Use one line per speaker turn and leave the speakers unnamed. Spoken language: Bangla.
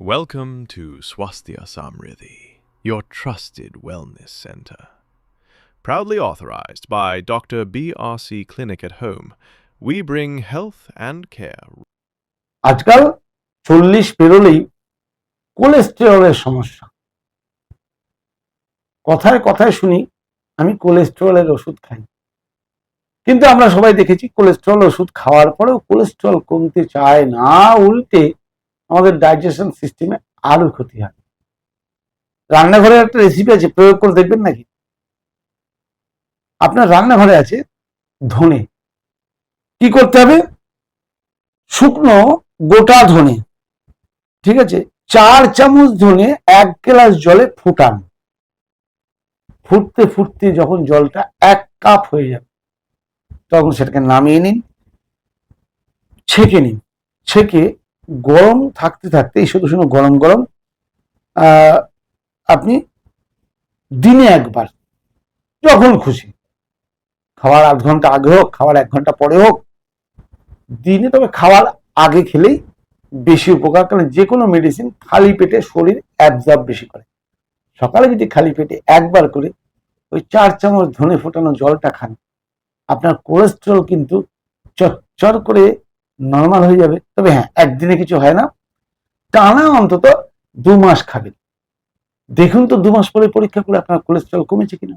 Welcome to Swasthya Samriddhi, your trusted wellness center. Proudly authorized by Dr. BRC Clinic at Home, we bring health and care
আজকাল চল্লিশ পেরোলেই কোলেস্টেরলের সমস্যা কথায় কথায় শুনি আমি কোলেস্টেরলের ওষুধ খাই কিন্তু আমরা সবাই দেখেছি কোলেস্টেরল ওষুধ খাওয়ার পরেও কোলেস্টেরল কমতে চায় না উল্টে আমাদের ডাইজেশন সিস্টেমে আরও ক্ষতি হয়। রান্নাঘরে একটা রেসিপি আছে, প্রয়োগ করে দেখবেন নাকি? আপনার রান্নাঘরে আছে ধনে। কি করতে হবে? শুকনো গোটা ধনে, ঠিক আছে? চার চামচ ধনে এক গ্লাস জলে ফুটান। ফুটতে ফুটতে যখন জলটা এক কাপ হয়ে যাবে, তখন সেটাকে নামিয়ে নিন, ছেঁকে নিন। ছেঁকে গরম থাকতে থাকতে, এই শুধু শুধু গরম গরম আপনি দিনে একবার যখন খুশি, খাওয়ার আধ ঘণ্টা আগে হোক, খাওয়ার এক ঘণ্টা পরে হোক, দিনে তবে খাওয়ার আগে খেলেই বেশি উপকার, কারণ যে কোনো মেডিসিন খালি পেটে শরীর অ্যাবজর্ব বেশি করে। সকালে যদি খালি পেটে একবার করে ওই চার চামচ ধনে ফোটানো জলটা খান, আপনার কোলেস্ট্রল কিন্তু চচ্চর করে নর্মাল হয়ে যাবে। তবে হ্যাঁ একদিনে কিছু হয় না। টানা অন্তত দু মাস খাবেন। দেখুন তো দু মাস পরে পরীক্ষা করে আপনার কোলেস্ট্রল কমেছে কিনা।